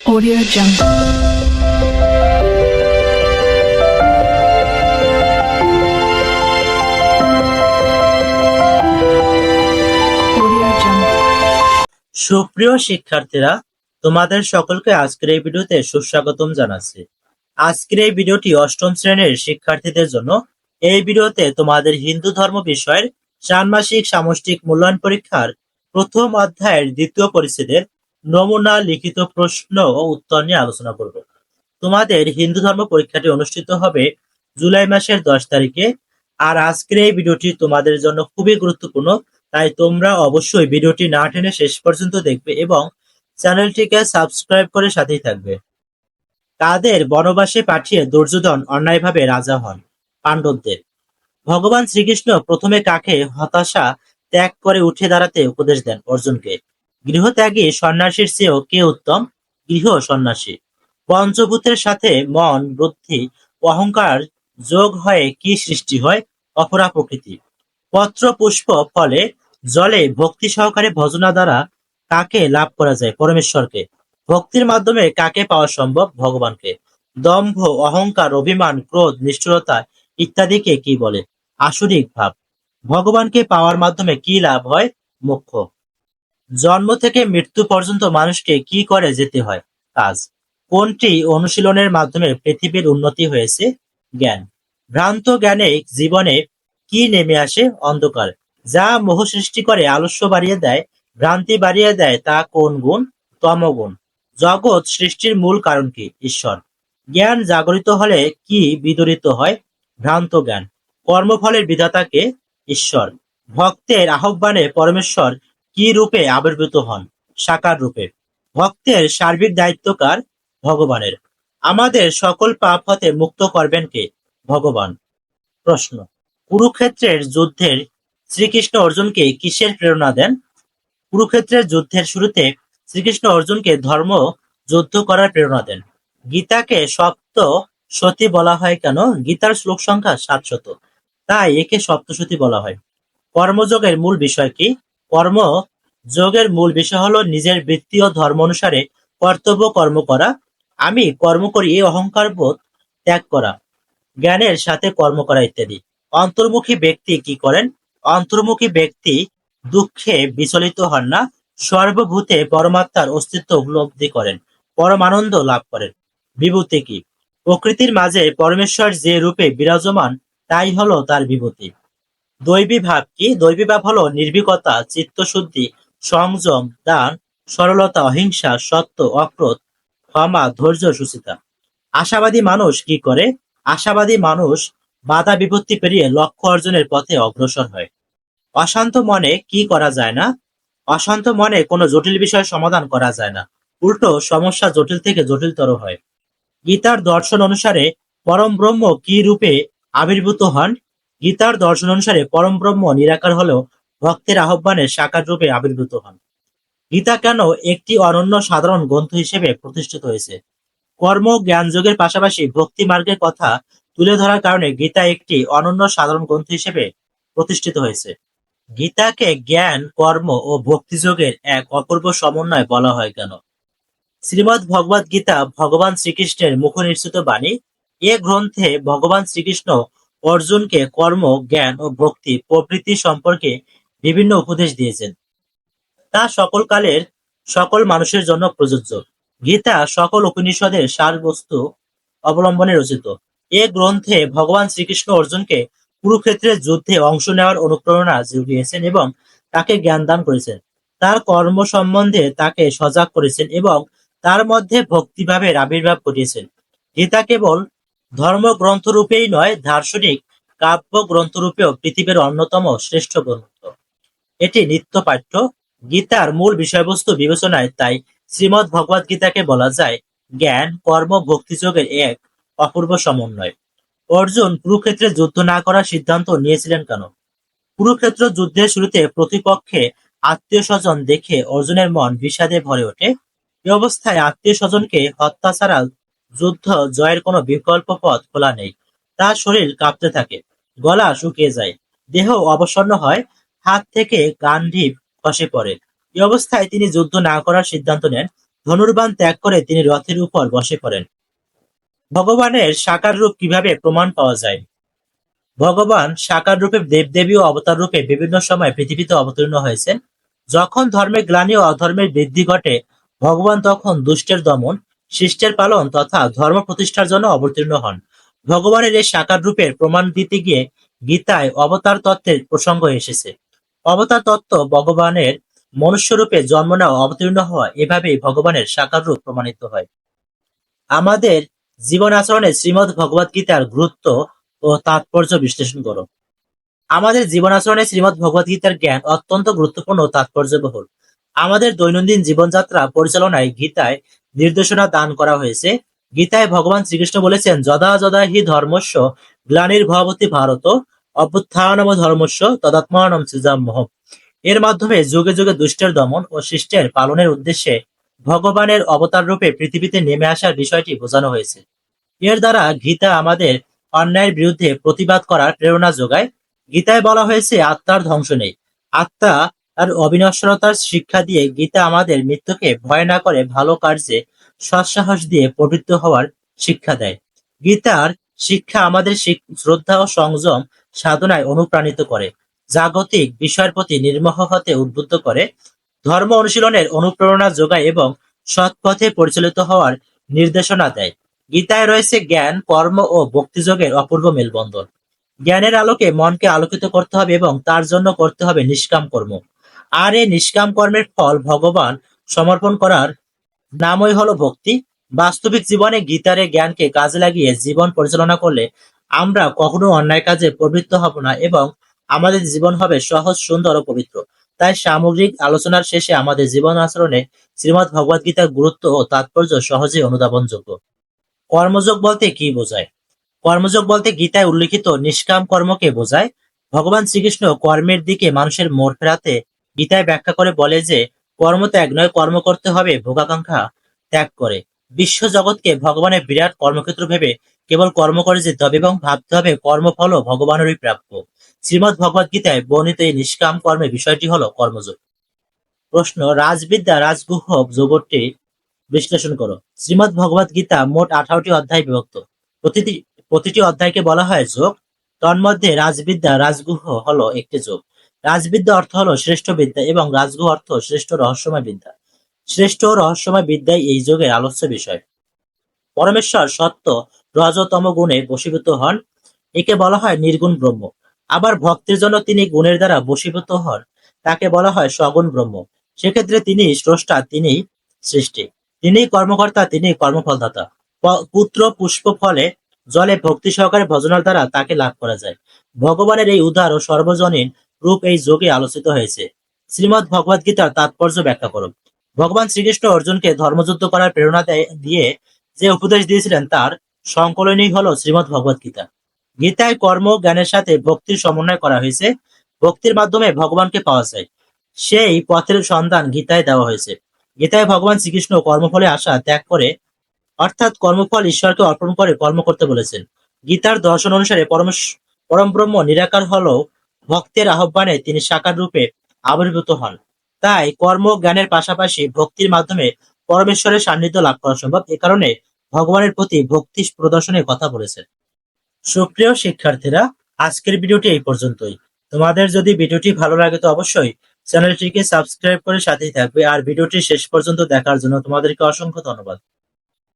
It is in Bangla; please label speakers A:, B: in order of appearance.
A: Audio Jungle.
B: সুপ্রিয় শিক্ষার্থীরা, তোমাদের সকলকে আজকের এই ভিডিওতে সুস্বাগতম জানাচ্ছি। আজকের এই ভিডিওটি অষ্টম শ্রেণির শিক্ষার্থীদের জন্য। এই ভিডিওতে তোমাদের হিন্দু ধর্ম বিষয়ের ষান্মাসিক সামষ্টিক মূল্যায়ন পরীক্ষার প্রথম অধ্যায়ের দ্বিতীয় পরিচ্ছেদের নমুনা, লিখিত প্রশ্ন ও উত্তর নিয়ে আলোচনা করব। তোমাদের হিন্দু ধর্ম পরীক্ষাটি অনুষ্ঠিত হবে জুলাই মাসের দশ তারিখে। আর আজকের এই ভিডিওটি তোমাদের জন্য খুবই গুরুত্বপূর্ণ, তাই তোমরা অবশ্যই ভিডিওটি না টেনে শেষ পর্যন্ত দেখবে এবং চ্যানেলটিকে সাবস্ক্রাইব করে সাথেই থাকবে। তাদের বনবাসে পাঠিয়ে দুর্যোধন অন্যায়ভাবে রাজা হন পাণ্ডবদের। ভগবান শ্রীকৃষ্ণ প্রথমে কাকে হতাশা ত্যাগ করে উঠে দাঁড়াতে উপদেশ দেন অর্জুনকে। গৃহত্যাগী সন্ন্যাসীর চেয়েও কে উত্তম? গৃহ সন্ন্যাসী। পঞ্চভূতের সাথে মন, বুদ্ধি, অহংকার যোগ হয়ে কি সৃষ্টি হয়? অপরা প্রকৃতি। পত্র পুষ্প ফলে জলে ভক্তি সহকারে ভজনা দ্বারা কাকে লাভ করা যায়? পরমেশ্বরকে। ভক্তির মাধ্যমে কাকে পাওয়া সম্ভব? ভগবানকে। দম্ভ, অহংকার, অভিমান, ক্রোধ, নিষ্ঠুরতা ইত্যাদিকে কি বলে? আসরিক ভাব। ভগবানকে পাওয়ার মাধ্যমে কি লাভ হয়? মোক্ষ। জন্ম থেকে মৃত্যু পর্যন্ত মানুষকে কি করে যেতে হয়? কাজ। কোনটি অনুশীলনের মাধ্যমে পৃথিবীর উন্নতি হয়েছে? জ্ঞান। ভ্রান্ত জ্ঞানে জীবনে কি নেমে আসে? অন্ধকার। যা মোহ সৃষ্টি করে আলস্য বাড়িয়ে দেয়, ভ্রান্তি বাড়িয়ে দেয় তা কোন গুণ? তমগুণ। জগৎ সৃষ্টির মূল কারণ কি? ঈশ্বর। জ্ঞান জাগরিত হলে কি বিদরিত হয়? ভ্রান্ত জ্ঞান। কর্মফলের বিধাতাকে ঈশ্বর। ভক্তের আহ্বানে পরমেশ্বর কি রূপে আবির্ভূত হন? সাকার রূপে। ভক্তের সার্বিক দায়িত্বকার ভগবানের। আমাদের সকল পাপ হতে মুক্ত করবেন কে? ভগবান। প্রশ্ন, কুরুক্ষেত্রের যুদ্ধের শ্রীকৃষ্ণ অর্জুনকে কিসের প্রেরণা দেন? কুরুক্ষেত্রের যুদ্ধের শুরুতে শ্রীকৃষ্ণ অর্জুনকে ধর্ম যুদ্ধ করার প্রেরণা দেন। গীতাকে সপ্ত সতী বলা হয় কেন? গীতার শ্লোক সংখ্যা সাতশত। তাই একে সপ্তসতী বলা হয়। কর্মযোগের মূল বিষয় কি? কর্ম যোগের মূল বিষয় হলো নিজের বৃত্তি ও ধর্ম অনুসারে কর্তব্য কর্ম করা। আমি কর্ম করি এই অহংকার বোধ ত্যাগ করা, জ্ঞানের সাথে কর্ম করা ইত্যাদি। অন্তর্মুখী ব্যক্তি কি করেন? অন্তর্মুখী ব্যক্তি দুঃখে বিচলিত হন না, সর্বভূতে পরমাত্মার অস্তিত্ব উপলব্ধি করেন, পরমানন্দ লাভ করেন। বিভূতি কি? প্রকৃতির মাঝে পরমেশ্বর যে রূপে বিরাজমান, তাই হলো তার বিভূতি। দৈবী ভাব কি? দৈবী ভাব হলো নির্ভীকতা, চিত্তশুদ্ধি, সংযম, দান, সরলতা, অহিংসা, সত্য, অক্রোধ, ক্ষমা, ধৈর্য, সুচিতা। আশাবাদী মানুষ কি করে? আশাবাদী মানুষ বাধা বিপত্তি পেরিয়ে লক্ষ্য অর্জনের পথে অগ্রসর হয়। অশান্ত মনে কি করা যায় না? অশান্ত মনে কোনো জটিল বিষয় সমাধান করা যায় না। উল্টো সমস্যা জটিল থেকে জটিলতর হয়। গীতার দর্শন অনুসারে পরম ব্রহ্ম কি রূপে আবির্ভূত হন? গীতার দর্শন অনুসারে পরম ব্রহ্ম নিরাকার হলেও ভক্তের আহ্বানে সাকার রূপে আবির্ভূত হন। গীতা কেন একটি অনন্য সাধারণ গ্রন্থ হিসেবে প্রতিষ্ঠিত হয়েছে? কর্ম জ্ঞান যোগের পাশাপাশি ভক্তি মার্গের কথা তুলে ধরার কারণে গীতা একটি অনন্য সাধারণ গ্রন্থ হিসেবে প্রতিষ্ঠিত হয়েছে। গীতাকে জ্ঞান, কর্ম ও ভক্তিযোগের এক অপূর্ব সমন্বয় বলা হয় কেন? শ্রীমদ ভগবদ গীতা ভগবান শ্রীকৃষ্ণের মুখ নিশ্চিত বাণী। এ গ্রন্থে ভগবান শ্রীকৃষ্ণ অর্জুনকে কর্ম, জ্ঞান ও ভক্তি প্রভৃতি সম্পর্কে বিভিন্ন উপদেশ দিয়েছেন। তা সকল কালের সকল মানুষের জন্য প্রযোজ্য। গীতা সকল উপনিষদের সারবস্তু অবলম্বনে রচিত। এ গ্রন্থে ভগবান শ্রীকৃষ্ণ অর্জুনকে কুরুক্ষেত্রের যুদ্ধে অংশ নেওয়ার অনুপ্রেরণা জুগিয়েছেন এবং তাকে জ্ঞান দান করেছেন। তার কর্ম সম্বন্ধে তাকে সজাগ করেছেন এবং তার মধ্যে ভক্তিভাবের আবির্ভাব ঘটিয়েছেন। গীতা কেবল ধর্মগ্রন্থ রূপেই নয়, দার্শনিক কাব্য গ্রন্থরূপেও পৃথিবীর অন্যতম শ্রেষ্ঠ গ্রন্থ। এটি নিত্য পাঠ্য গীতার মূল বিষয়বস্তু বিবেচনায়, তাই শ্রীমদ ভগবদ গীতাকে বলা যায় জ্ঞান, কর্ম ভক্তিযোগের এক অপূর্ব সমন্বয়। অর্জুন কুরুক্ষেত্রে যুদ্ধ না করার সিদ্ধান্ত নিয়েছিলেন কেন? কুরুক্ষেত্র যুদ্ধের শুরুতে প্রতিপক্ষে আত্মীয় স্বজন দেখে অর্জুনের মন বিষাদে ভরে ওঠে। এ অবস্থায় আত্মীয় স্বজনকে হত্যা ছাড়া যুদ্ধ জয়ের কোনো বিকল্প পথ খোলা নেই। তার শরীর কাঁপতে থাকে, গলা শুকিয়ে যায়, দেহ অবসন্ন হয়, হাত থেকে গান্ডীব খসে পড়ে। এই অবস্থায় তিনি যুদ্ধ না করার সিদ্ধান্ত নেন। ধনুর্বাণ ত্যাগ করে তিনি রথের উপর বসে পড়েন। ভগবানের সাকার রূপ কীভাবে প্রমাণ পাওয়া যায়? ভগবান সাকার রূপে দেবদেবী ও অবতার রূপে বিভিন্ন সময় পৃথিবীতে অবতীর্ণ হয়েছেন। যখন ধর্মের গ্লানি ও অধর্মের বৃদ্ধি ঘটে, ভগবান তখন দুষ্টের দমন শিষ্টের পালন তথা ধর্ম প্রতিষ্ঠার জন্য অবতীর্ণ হন। ভগবানের এই সাকার রূপের প্রমাণ দিতে গিয়ে গীতায় অবতার তত্ত্বের প্রসঙ্গ এসেছে। অবতার তত্ত্ব ভগবানের মনুষ্যরূপে জন্ম নেওয়া অবতীর্ণ হওয়া এভাবেই ভগবানের সাকার রূপ প্রমাণিত হয়। আমাদের জীবন আচরণে শ্রীমদ ভগবদ গীতার গুরুত্ব ও তাৎপর্য বিশ্লেষণ করো। আমাদের জীবন আচরণে শ্রীমদ ভগবদ গীতার জ্ঞান অত্যন্ত গুরুত্বপূর্ণ ও তাৎপর্যবহুল। আমাদের দৈনন্দিন জীবনযাত্রা পরিচালনায় গীতায় নির্দেশনা দান করা হয়েছে। গীতায় ভগবান শ্রীকৃষ্ণ বলেছেন, যদা যদা হি ধর্মস্য গ্লানির ভবতি ভারত, অভ্যুত্থানম ধর্মস্য তদাত্মানম সৃজাম্যহ। এর মাধ্যমে যুগে যুগে দুষ্টের দমন ও শিষ্টের পালনের উদ্দেশ্যে ভগবানের অবতার রূপে পৃথিবীতে নেমে আসার বিষয়টি বোঝানো হয়েছে। এর দ্বারা গীতা আমাদের অন্যায়ের বিরুদ্ধে প্রতিবাদ করার প্রেরণা যোগায়। গীতায় বলা হয়েছে, আত্মার ধ্বংস নেই। আত্মা আর অবিনশ্বরতার শিক্ষা দিয়ে গীতা আমাদের মৃত্যুকে ভয় না করে ভালো কার্যে সৎসাহস দিয়ে প্রবৃত্ত হওয়ার শিক্ষা দেয়। গীতার শিক্ষা আমাদের শ্রদ্ধা ও সংযম সাধনায় অনুপ্রাণিত করে, জাগতিক বিষয়ের প্রতি নির্মোহ হতে উদ্বুদ্ধ করে, ধর্ম অনুশীলনের অনুপ্রেরণা যোগায় এবং সৎ পথে পরিচালিত হওয়ার নির্দেশনা দেয়। গীতায় রয়েছে জ্ঞান, কর্ম ও ভক্তিযোগের অপূর্ব মেলবন্ধন। জ্ঞানের আলোকে মনকে আলোকিত করতে হবে এবং তার জন্য করতে হবে নিষ্কাম কর্ম। আর এই নিষ্কাম কর্মের ফল ভগবান সমর্পণ করার নামই হলো ভক্তি। বাস্তবিক জীবনে গীতারে জ্ঞানকে কাজে লাগিয়ে জীবন পরিচালনা করলে আমরা কখনো অন্যায় কাজে প্রবৃত্ত হব না এবং আমাদের জীবন হবে সহজ, সুন্দর ও পবিত্র। তাই সামগ্রিক আলোচনার শেষে আমাদের জীবন আচরণে শ্রীমদ্ ভগবদ গীতার গুরুত্ব ও তাৎপর্য সহজেই অনুধাবনযোগ্য। কর্মযোগ বলতে কি বোঝায়? কর্মযোগ বলতে গীতায় উল্লিখিত নিষ্কাম কর্মকে বোঝায়। ভগবান শ্রীকৃষ্ণ কর্মের দিকে মানুষের মোড় ফেরাতে গীতায় ব্যাখ্যা করে বলে যে, কর্ম ত্যাগ নয়, কর্ম করতে হবে, ভোগাকাঙ্ক্ষা ত্যাগ করে। বিশ্ব জগৎকে ভগবানের বিরাট কর্মক্ষেত্র ভেবে কেবল কর্ম করে যেতে হবে এবং ভাবতে হবে, কর্মফলও ভগবানেরই প্রাপ্য। শ্রীমদ ভগবদ গীতায় বর্ণিত এই নিষ্কাম কর্মের বিষয়টি হলো কর্মযোগ। প্রশ্ন, রাজবিদ্যা, রাজগুহ, যোগটি বিশ্লেষণ করো। শ্রীমদ ভগবদ গীতা মোট আঠারোটি অধ্যায় বিভক্ত। প্রতিটি প্রতিটি অধ্যায়কে বলা হয় যোগ। তন্মধ্যে রাজবিদ্যা, রাজগুহ হলো একটি যোগ। রাজবিদ্যা অর্থ হলো শ্রেষ্ঠ বিদ্যা এবং রাজগুহ অর্থ শ্রেষ্ঠ রহস্যময় বিদ্যা। শ্রেষ্ঠ রহস্যময় বিদ্যাই এই যোগের আলোচ্য বিষয়। পরমেশ্বর সত্য রজতম গুণে বশীভূত হন, একে বলা হয় নির্গুণ ব্রহ্ম। আবার ভক্তের জন্য তিনি গুণের দ্বারা বশীভূত হন, তাকে বলা হয় সগুণ ব্রহ্ম। সেক্ষেত্রে তিনি স্রষ্টা তিনি সৃষ্টি। তিনি কর্মকর্তা তিনি কর্মফলদাতা। পুত্র পুষ্প ফলে জলে ভক্তি সহকারে ভজনার দ্বারা তাকে লাভ করা যায়। ভগবানের এই উদার ও সর্বজনীন রূপ এই যোগে আলোচিত হয়েছে। শ্রীমদ ভগবদ গীতার তাৎপর্য ব্যাখ্যা করো ভগবান শ্রীকৃষ্ণ অর্জুনকে ধর্মযুদ্ধ করার প্রেরণা দিয়ে যে উপদেশ দিয়েছিলেন তার সংকলনই হলো শ্রীমদ ভগবদ গীতা। গীতায় কর্ম, জ্ঞানের সাথে ভক্তির সমন্বয় করা হয়েছে। ভক্তির মাধ্যমে ভগবানকে পাওয়া যায়। সেই পথের সন্ধান গীতায় দেওয়া হয়েছে। গীতায় ভগবান শ্রীকৃষ্ণ কর্মফলে আসা ত্যাগ করে, অর্থাৎ কর্মফল ঈশ্বরকে অর্পণ করে কর্ম করতে বলেছেন। গীতার দর্শন অনুসারে পরমেশ- পরম ব্রহ্ম নিরাকার হলেও ভক্তের আহ্বানে তিনি সাকার রূপে আবির্ভূত হন। তাই কর্ম জ্ঞানের পাশাপাশি ভক্তির মাধ্যমে পরমেশ্বরের সান্নিধ্য লাভ করা সম্ভব। এ কারণে ভগবানের প্রতি ভক্তি প্রদর্শনের কথা বলেছেন। সুপ্রিয় শিক্ষার্থীরা, আজকের ভিডিওটি এই পর্যন্তই। তোমাদের যদি ভিডিওটি ভালো লাগে তো অবশ্যই চ্যানেলটিকে সাবস্ক্রাইব করে সাথেই থাকবে। আর ভিডিওটি শেষ পর্যন্ত দেখার জন্য তোমাদেরকে অসংখ্য ধন্যবাদ।